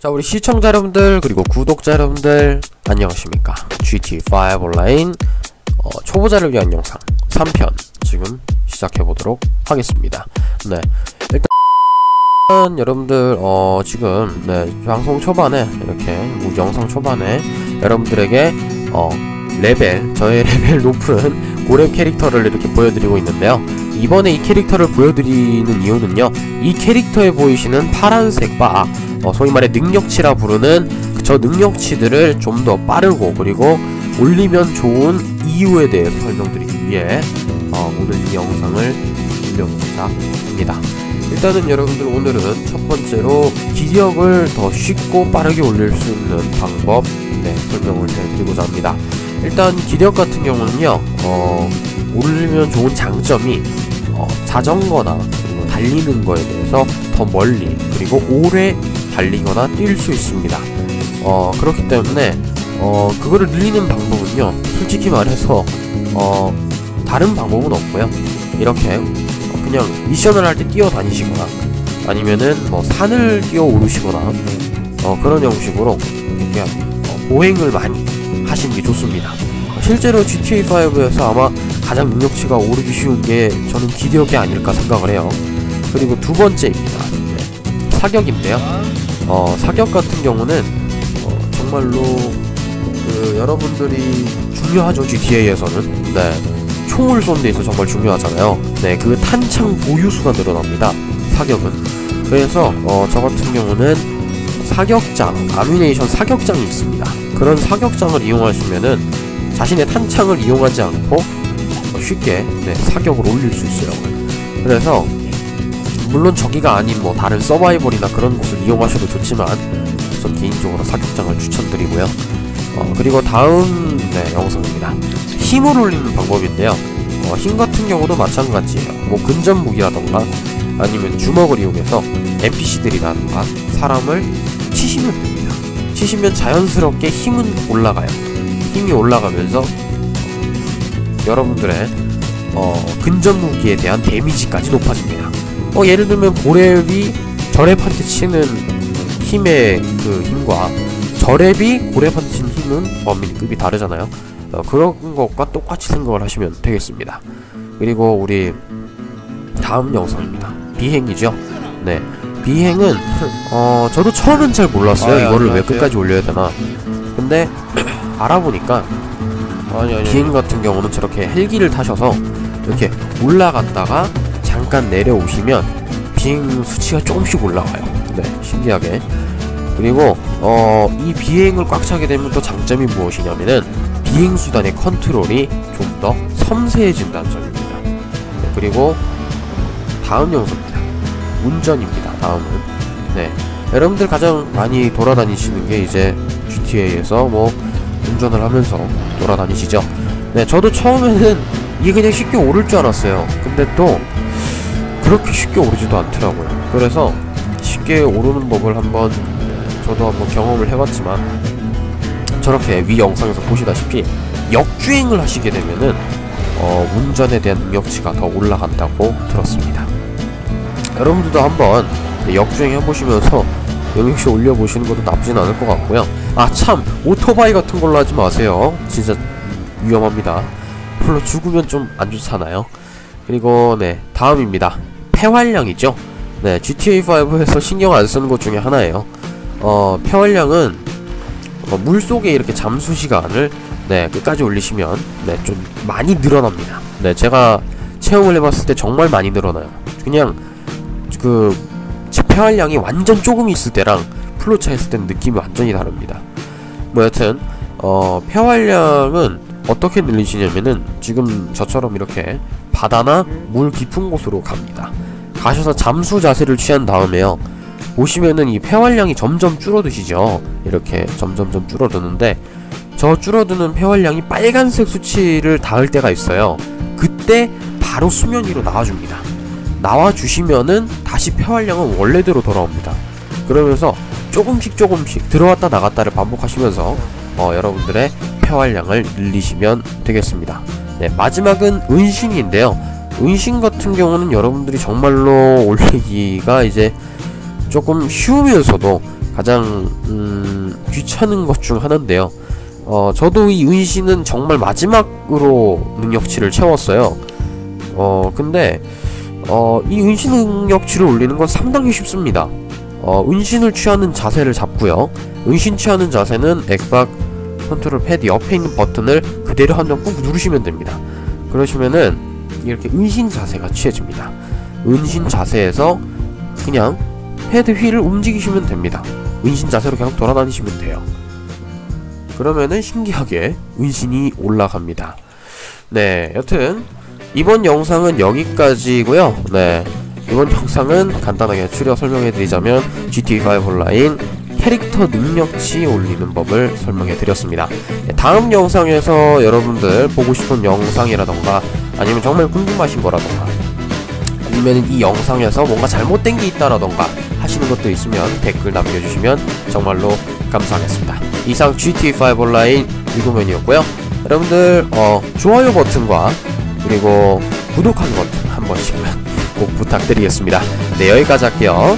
자 우리 시청자 여러분들 그리고 구독자 여러분들 안녕하십니까? GT5 온라인 어, 초보자를 위한 영상 3편 지금 시작해보도록 하겠습니다. 네 일단 여러분들 어 지금 네 방송 초반에 이렇게 뭐 영상 초반에 여러분들에게 어 레벨 저의 레벨 높은 고렙 캐릭터를 이렇게 보여드리고 있는데요. 이번에 이 캐릭터를 보여드리는 이유는요 이 캐릭터에 보이시는 파란색 바 어, 소위 말해 능력치라 부르는 그저 능력치들을 좀 더 빠르고 그리고 올리면 좋은 이유에 대해서 설명드리기 위해 어, 오늘 이 영상을 올려보고자 합니다. 일단은 여러분들 오늘은 첫 번째로 기력을 더 쉽고 빠르게 올릴 수 있는 방법 네, 설명을 해드리고자 합니다. 일단 기력 같은 경우는요 어, 올리면 좋은 장점이 어, 자전거나 달리는 거에 대해서 더 멀리 그리고 오래 달리거나 뛸 수 있습니다. 어, 그렇기 때문에 어, 그거를 늘리는 방법은요. 솔직히 말해서 어, 다른 방법은 없고요. 이렇게 어, 그냥 미션을 할 때 뛰어다니시거나 아니면은 뭐 산을 뛰어 오르시거나 어, 그런 형식으로 이렇게 어, 보행을 많이 하시는 게 좋습니다. 어, 실제로 GTA5에서 아마 가장 능력치가 오르기 쉬운 게 저는 기력이 아닐까 생각을 해요. 그리고 두 번째입니다. 네, 사격인데요. 어, 사격 같은 경우는 어, 정말로 그 여러분들이 중요하죠 GTA에서는. 네. 총을 쏜데 있어 정말 중요하잖아요. 네그 탄창 보유수가 늘어납니다 사격은. 그래서 어, 저 같은 경우는 사격장 아뮤네이션 사격장이 있습니다. 그런 사격장을 이용하시면은 자신의 탄창을 이용하지 않고 어, 쉽게 네, 사격을 올릴 수 있어요. 그래서 물론 저기가 아닌 뭐 다른 서바이벌이나 그런 곳을 이용하셔도 좋지만 우선 개인적으로 사격장을 추천드리고요. 어, 그리고 다음 네, 영상입니다. 힘을 올리는 방법인데요. 어, 힘 같은 경우도 마찬가지예요. 뭐 근접 무기라던가 아니면 주먹을 이용해서 NPC들이라던가 사람을 치시면 됩니다. 치시면 자연스럽게 힘은 올라가요. 힘이 올라가면서 여러분들의 어, 근접 무기에 대한 데미지까지 높아집니다. 어, 예를 들면 고렙이 저랩한테 치는 힘의 그 힘과 저랩이 고렙한테 치는 힘은 범위 급이 다르잖아요. 어, 그런 것과 똑같이 생각을 하시면 되겠습니다. 그리고 우리 다음 영상입니다. 비행이죠. 네. 비행은 어 저도 처음엔 잘 몰랐어요. 아, 이거를 왜 안녕하세요. 끝까지 올려야 되나. 근데 알아보니까 아니 아니 비행 같은 경우는 저렇게 헬기를 타셔서 이렇게 올라갔다가 잠깐 내려오시면 비행 수치가 조금씩 올라가요. 네, 신기하게. 그리고 어, 이 비행을 꽉 차게 되면 또 장점이 무엇이냐면은 비행 수단의 컨트롤이 좀 더 섬세해진다는 점입니다. 네, 그리고 다음 영상입니다. 운전입니다. 다음은 네, 여러분들 가장 많이 돌아다니시는 게 이제 GTA에서 뭐 운전을 하면서 돌아다니시죠. 네, 저도 처음에는 이게 그냥 쉽게 오를 줄 알았어요. 근데 또 그렇게 쉽게 오르지도 않더라고요. 그래서 쉽게 오르는 법을 한번 네, 저도 한번 경험을 해봤지만 저렇게 위 영상에서 보시다시피 역주행을 하시게 되면은 어, 운전에 대한 능력치가 더 올라간다고 들었습니다. 여러분들도 한번 네, 역주행 해보시면서 능력치 올려보시는 것도 나쁘진 않을 것 같고요. 아 참 오토바이 같은 걸로 하지 마세요. 진짜 위험합니다. 물론 죽으면 좀 안 좋잖아요. 그리고 네 다음입니다. 폐활량이죠. 네 GTA 5에서 신경 안 쓰는 것 중에 하나예요. 어 폐활량은 어, 물 속에 이렇게 잠수 시간을 네 끝까지 올리시면 네 좀 많이 늘어납니다. 네 제가 체험을 해봤을 때 정말 많이 늘어나요. 그냥 그제 폐활량이 완전 조금 있을 때랑 플로차 했을 때는 느낌이 완전히 다릅니다. 뭐 여튼 어 폐활량은 어떻게 늘리시냐면은 지금 저처럼 이렇게 바다나 물 깊은 곳으로 갑니다. 가셔서 잠수 자세를 취한 다음에요. 보시면은 이 폐활량이 점점 줄어드시죠. 이렇게 점점점 줄어드는데 저 줄어드는 폐활량이 빨간색 수치를 닿을 때가 있어요. 그때 바로 수면 위로 나와줍니다. 나와주시면은 다시 폐활량은 원래대로 돌아옵니다. 그러면서 조금씩 조금씩 들어왔다 나갔다를 반복하시면서 어, 여러분들의 폐활량을 늘리시면 되겠습니다. 네, 마지막은 은신인데요. 은신 같은 경우는 여러분들이 정말로 올리기가 이제 조금 쉬우면서도 가장 음, 귀찮은 것 중 하나인데요. 어, 저도 이 은신은 정말 마지막으로 능력치를 채웠어요. 어, 근데 어, 이 은신 능력치를 올리는 건 상당히 쉽습니다. 어, 은신을 취하는 자세를 잡고요. 은신 취하는 자세는 액박 컨트롤 패드 옆에 있는 버튼을 그대로 한 번 꾹 누르시면 됩니다. 그러시면은 이렇게 은신 자세가 취해집니다. 은신 자세에서 그냥 패드 휠을 움직이시면 됩니다. 은신 자세로 계속 돌아다니시면 돼요. 그러면은 신기하게 은신이 올라갑니다. 네, 여튼 이번 영상은 여기까지고요. 네, 이번 영상은 간단하게 추려 설명해드리자면 GTA5 온라인 캐릭터 능력치 올리는 법을 설명해 드렸습니다. 네, 다음 영상에서 여러분들 보고 싶은 영상이라던가 아니면 정말 궁금하신 거라던가 아니면 이 영상에서 뭔가 잘못된 게 있다라던가 하시는 것도 있으면 댓글 남겨주시면 정말로 감사하겠습니다. 이상 GTA5 온라인 리그맨이었고요. 여러분들 어, 좋아요 버튼과 그리고 구독하기 버튼 한 번씩만 꼭 부탁드리겠습니다. 네 여기까지 할게요.